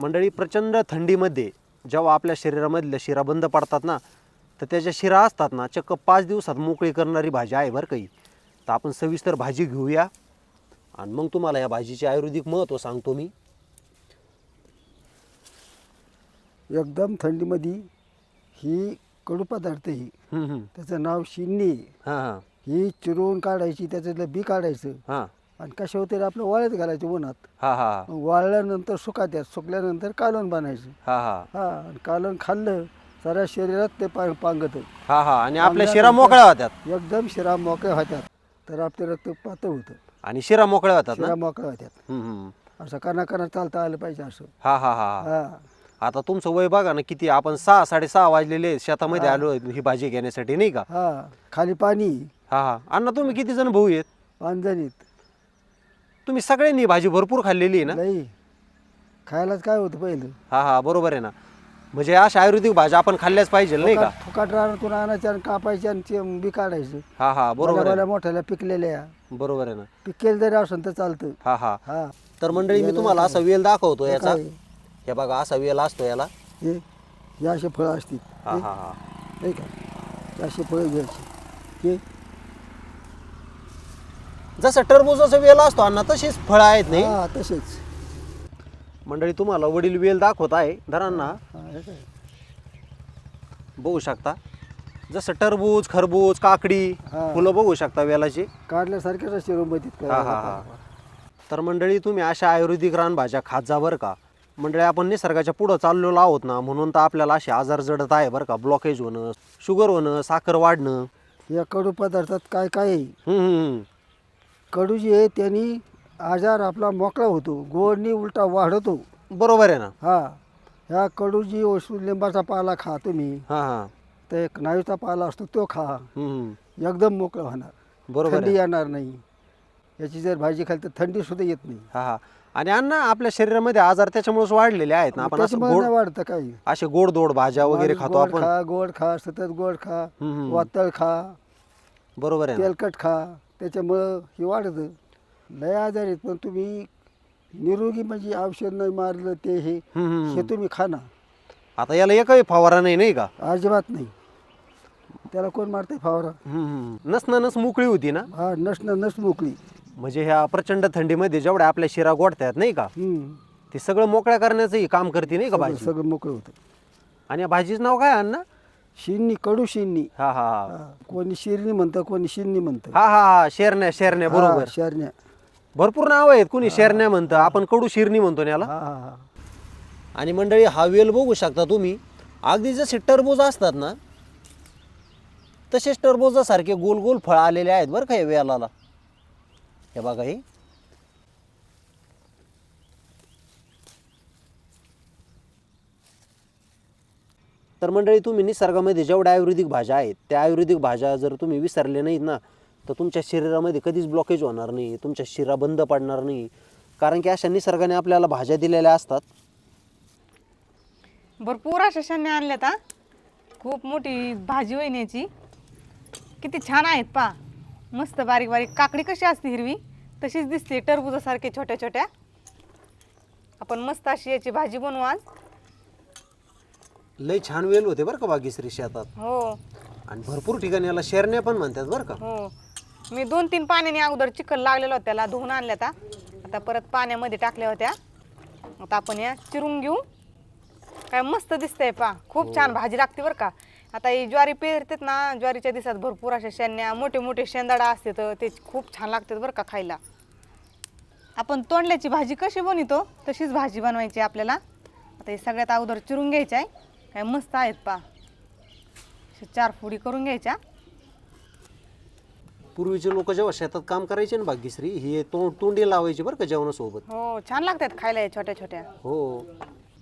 मंडळी प्रचंड थंडीमध्ये जेव्हा आपल्या शरीरामधल्या शिरा बंद पडतात ना तर त्याच्या शिरा असतात ना चक्क पाच दिवसात मोकळी करणारी भाजी आहे बरं काही तर आपण सविस्तर भाजी घेऊया. आणि मग तुम्हाला या भाजीचे आयुर्वेदिक महत्त्व सांगतो मी. एकदम थंडीमध्ये ही कडू पदार्थ ही हम्म, हम्म. त्याचं नाव शिन्नी हां हां. ही चिरून काढायची त्याच्यातलं बी काढायचं. हां. आणि कशा होते आपलं वाळत घालायचं उन्हात. हां हां. मग वाळल्यानंतर सुकात्यात सुकल्यानंतर कालवण बनायचं. हां हां. हा आणि कालवण खाल्लं साऱ्या शरीरात ते पा पांगत. हां हां. आणि आपल्या शिरा मोकळ्या होत्यात? एकदम शिरा मोकळ्या होत्यात. तर आपलं रक्त पातळ होतं. आणि शिरा मोकळ्या होतात ना? शिरा मोकळ्या होत्यात. हम्म, हम्म. असं काना काना चालता आलं पाहिजे असं. हां हां हां. हा. आता तुमचं वय बघा ना किती आपण सहा साडेसहा वाजलेले आहेत, शेतामध्ये आलो ही भाजी घेण्यासाठी नाही का? हा. खाली पाणी. हा हा. अण्णा तुम्ही किती जण भाऊ आहेत? पांजणीत तुम्ही सगळ्यांनी भाजी भरपूर खाल्लेली आहे ना? नाही. खायलाच काय होतं पहिलं? हा हा बरोबर आहे ना. म्हणजे अशा आयुर्वेदिक भाज्या आपण खाल्ल्याच पाहिजे नाही का? फुकाट फुकाट रानातून आणायचं आणि कापायचं आणि ते बी काढायचं. हा हा बरोबर आहे मोठ्याला पिकलेल्या. बरोबर आहे ना. पिकेल जरी असेल तर चालतं. हा हा. हा. तर मंडळी मी तुम्हाला असा वेल दाखवतो याचा. काय? हे बघा असा वेल असतो याला. हे हे असे फळं असतील. हा हा. हा? नाही का? हे असे फळं घ्यायचे. हे? जसं टरबुजाचा वेल असतो अण्णा तशीच फळं आहेत नाही? हा तसेच मंडळी तुम्हाला वडील वेल दाखवत आहे. धरांना हा, हे काय? बघू शकता. जसं टरबूज खरबूज काकडी हा. फुलं बघू शकता वेलाची. काढल्यासारखेच असते रोमतीत हा हा हा. तर मंडळी तुम्ही अशा आयुर्वेदिक रानभाज्या खात जा बरं का. मंडळी आपण निसर्गाच्या पुढं चाललेलो आहोत ना म्हणून तर आपल्याला असे आजार जडत आहे बरं का. ब्लॉकेज होणं शुगर होणं साखर वाढणं. या कडू पदार्थात काय काय आहे? हम्म, हम्म, हम्म. कडू जी आहे त्यांनी आजार आपला मोकळा होतो. गोडनी उलटा वाढतो. बरोबर आहे ना? हा. ह्या कडू जी वस्तू लिंबाचा पाला खा तुम्ही. हां हां. तर एक नायूचा पाला असतो तो खा. हम्म. एकदम मोकळं होणार. बरोबर थंडी आहे येणार नाही. याची जर भाजी खाली तर थंडी सुद्धा येत नाही. हा हा. आणि अण्णा आपल्या शरीरामध्ये आजार त्याच्यामुळेच वाढलेले आहेत ना? आपण असं त्याच्यामुळे गोड नाही वाढतं काही. असे गोड दोड भाज्या वगैरे खातो गोड आपण. खा गोड खा सतत गोड खा. हम्म. वातळ खा. बरोबर आहे ना? तेलकट खा. त्याच्यामुळं हे वाढतं. लय आजार आहेत पण तुम्ही निरोगी म्हणजे औषध नाही मारलं ते हे हम्म. हे तुम्ही खा ना. आता याला एकही फवारा नाही नाही का? अजिबात नाही. त्याला कोण मारते फावरा. नस नस मोकळी होती ना? हा नसणं नस मोकळी. म्हणजे ह्या प्रचंड थंडीमध्ये जेवढ्या आपल्या शिरा गोडतात नाही का? हम्म. ते सगळं मोकळ्या करण्याचंही काम करते नाही का सगळं भाजी? सगळं मोकळं होतं. आणि या भाजीचं नाव काय अण्णा? शिन्नी कडू शिन्नी हा हा हा. हा, कोणी शिरणी म्हणतं कोणी शिन्नी म्हणतं. हा हा हा शेरण्या शेरण्या बरोबर. हा, शरण्या. भरपूर नाव आहेत कुणी शेरण्या म्हणतं आपण कडू शिरणी म्हणतो ना याला. हा हा हा. आणि मंडळी हा वेल बघू शकता तुम्ही. अगदी जसे टरबूज असतात ना तसेच टरबुजासारखे गोल गोल फळ आलेले आहेत बरं का या वेलाला. हे बघा हे. तर मंडळी तुम्ही निसर्गामध्ये जेवढ्या आयुर्वेदिक भाज्या आहेत त्या आयुर्वेदिक भाज्या जर तुम्ही विसरले नाहीत ना तर तुमच्या शरीरामध्ये कधीच ब्लॉकेज होणार नाही तुमच्या शिरा बंद पडणार नाही. कारण की अशा निसर्गाने आपल्याला भाज्या दिलेल्या असतात. भरपूर अशा शन्या आणल्यात हा. खूप मोठी भाजी वहिन्याची याची. किती छान आहेत पा मस्त बारीक बारीक. काकडी कशी असते हिरवी? तशीच दिसते टरबुजासारखे छोट्या छोट्या. आपण मस्त अशी याची भाजी बनवू आज. लय छान वेल होते बरं का बागेश्री शेतात. हो. आणि भरपूर ठिकाणी याला शेरण्या पण म्हणतात बरं का. हो. मी दोन तीन पाण्याने अगोदर चिखल लागलेला होता त्याला धुवून आणल्या आता आता परत पाण्यामध्ये टाकल्या होत्या. आता आपण या चिरून घेऊ. काय मस्त दिसतंय पा खूप छान भाजी लागते बरं का. आता ही ज्वारी पेरतात ना ज्वारीच्या दिवसात भरपूर अशा शेण्या मोठे मोठे शेंदाडा असते तर ते खूप छान लागतात बरं का खायला. आपण तोंडल्याची भाजी कशी बनवतो तशीच भाजी बनवायची आपल्याला. आता हे सगळ्यात अगोदर चिरून घ्यायच्या आहे. काय मस्त आहेत पा. चार फोडी करून घ्यायच्या. पूर्वीचे लोक जेव्हा शेतात काम करायचे ना भाग्यश्री हे तोंड तोंडी लावायची बरं का जेवणासोबत? हो छान लागतात खायला या छोट्या छोट्या. हो.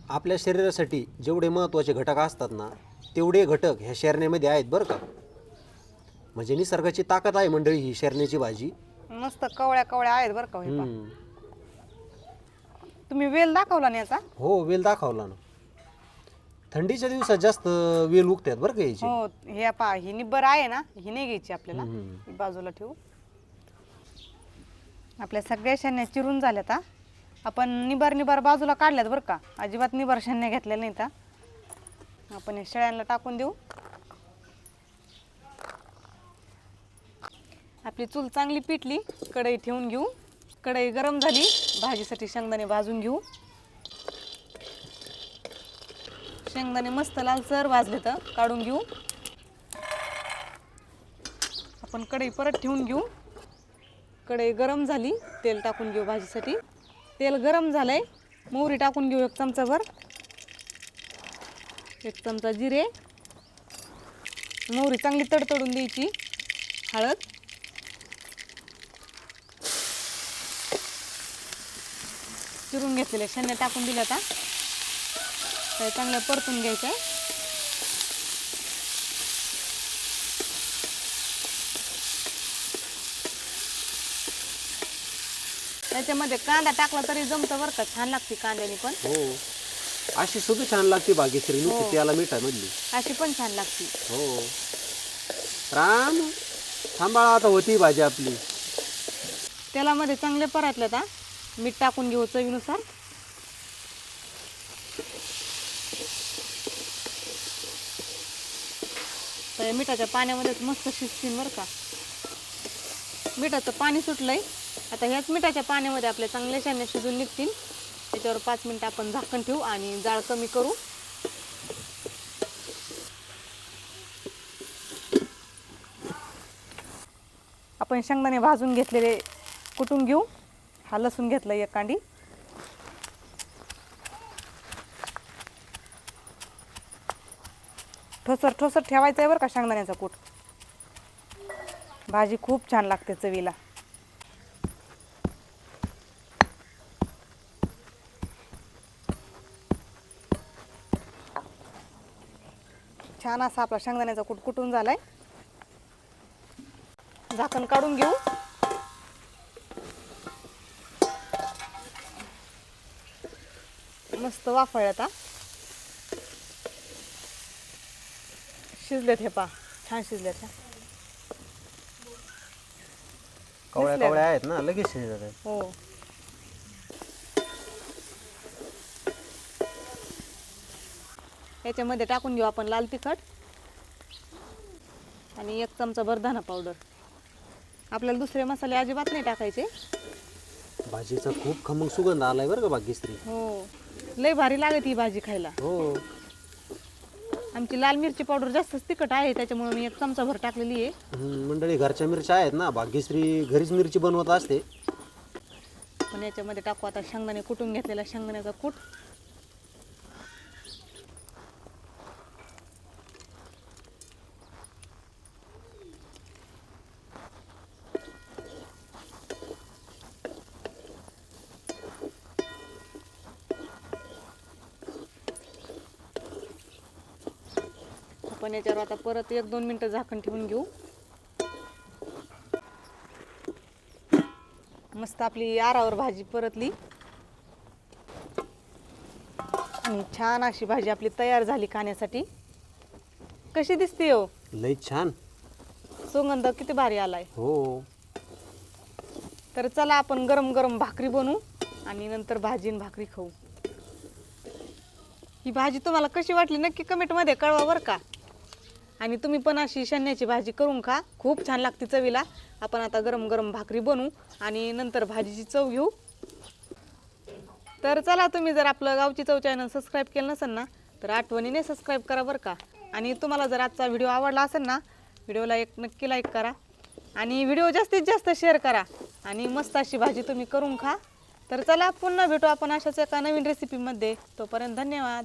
आपल्या शरीरासाठी जेवढे महत्त्वाचे घटक असतात ना तेवढे घटक ह्या शेरण्यामध्ये आहेत बरं का. म्हणजे निसर्गाची ताकद आहे मंडळी ही शेरण्याची भाजी. मस्त कवळ्या कवळ्या आहेत बरं का हे पहा. हम्म. तुम्ही वेल दाखवला ना याचा? हो वेल दाखवला ना. थंडीच्या दिवसात जास्त वेल उगतात बरं का याची. हो हे पा ही निब्बर आहे ना ही नाही घ्यायची आपल्याला. हम्म. ही बाजूला ठेवू. आपल्या सगळ्या शेण्या चिरून झाल्यात हा. आपण निबार निबार बाजूला काढल्यात बरं का. अजिबात निबार शहाण्या घेतलेल्या नाहीत हा. आपण हे शेळ्यांना टाकून देऊ. आपली चूल चांगली पिटली कढई ठेवून घेऊ. कढई गरम झाली भाजीसाठी शेंगदाणे भाजून घेऊ. शेंगदाणे मस्त लालसर भाजले तर काढून घेऊ. आपण कढई परत ठेवून घेऊ. कढई गरम झाली तेल टाकून घेऊ भाजीसाठी. तेल गरम झालंय मोहरी टाकून घेऊ एक चमचाभर. एक चमचा जिरे. मोहरी चांगली तडतडून द्यायची हळद. चिरून घेतलेल्या शेंगा टाकून दिल्या आता. तर चांगलं परतून घ्यायचं. आहे त्याच्यामध्ये कांदा टाकला तरी जमतं बरं का छान लागते कांद्याने पण. हो. अशी सुद्धा छान लागते भाग्यश्री हो. त्याला मिठामधली अशी पण छान लागते. हो. राम सांभाळा आता होती भाजी आपली. तेलामध्ये चांगले परतले आता मीठ टाकून घेऊ चवीनुसार. तर मिठाच्या पाण्यामध्येच मस्त शिजतील बरं का. मिठाचं पाणी सुटलंय. आता ह्याच मिठाच्या पाण्यामध्ये आपल्या चांगल्या शान्या शिजून निघतील. त्याच्यावर पाच मिनटं आपण झाकण ठेवू आणि जाळ कमी करू. आपण शेंगदाणे भाजून घेतलेले कुटून घेऊ. हा लसूण घेतला एक कांडी. ठोसर ठोसर ठेवायचं आहे बरं का शेंगदाण्याचा कूट. भाजी खूप छान लागते चवीला. छान असा आपला शेंगदाण्याचा कूट कुटून झालाय. झाकण काढून घेऊ. मस्त वाफळ आता शिजलेत हे पा छान शिजलेत. कवळ्या कवळ्या आहेत ना लगेच शिजत आहेत हो. याच्यामध्ये टाकून घेऊ आपण लाल तिखट आणि एक चमचा भरधाना पावडर. आपल्याला दुसरे मसाले अजिबात नाही टाकायचे. भाजीचा खूप खमंग सुगंध आलाय बरं का भाग्यश्री हो. लय भारी लागत ही भाजी खायला. हो. आमची लाल मिरची पावडर जास्तच तिखट आहे त्याच्यामुळे मी एक चमचा भर टाकलेली आहे. हम्म, मंडळी घरच्या मिरच्या आहेत ना भाग्यश्री घरीच मिरची बनवत असते. पण याच्यामध्ये टाकू आता शेंगदाणे कुटून घेतलेला शेंगदाण्याचा कूट. आपण याच्यावर आता परत एक दोन मिनटं झाकण ठेवून घेऊ. मस्त आपली आरावर भाजी परतली. आणि छान अशी भाजी आपली तयार झाली खाण्यासाठी. कशी दिसते हो? लई छान. सुगंध किती भारी आलाय. हो. तर चला आपण गरम गरम भाकरी बनवू आणि नंतर भाजी आणि भाकरी खाऊ. ही भाजी तुम्हाला कशी वाटली नक्की कमेंटमध्ये कळवा बरं का. आणि तुम्ही पण अशी शेण्याची भाजी करून खा. खूप छान लागते चवीला. आपण आता गरम गरम भाकरी बनवू आणि नंतर भाजीची चव घेऊ. तर चला तुम्ही जर आपलं गावची चव चॅनल सबस्क्राईब केलं नसेल ना तर आठवणीने सबस्क्राईब करा बरं का. आणि तुम्हाला जर आजचा व्हिडिओ आवडला असेल ना व्हिडिओला एक नक्की लाईक करा. आणि व्हिडिओ जास्तीत जास्त शेअर करा. आणि मस्त अशी भाजी तुम्ही करून खा. तर चला पुन्हा भेटू आपण अशाच एका नवीन रेसिपीमध्ये तोपर्यंत धन्यवाद.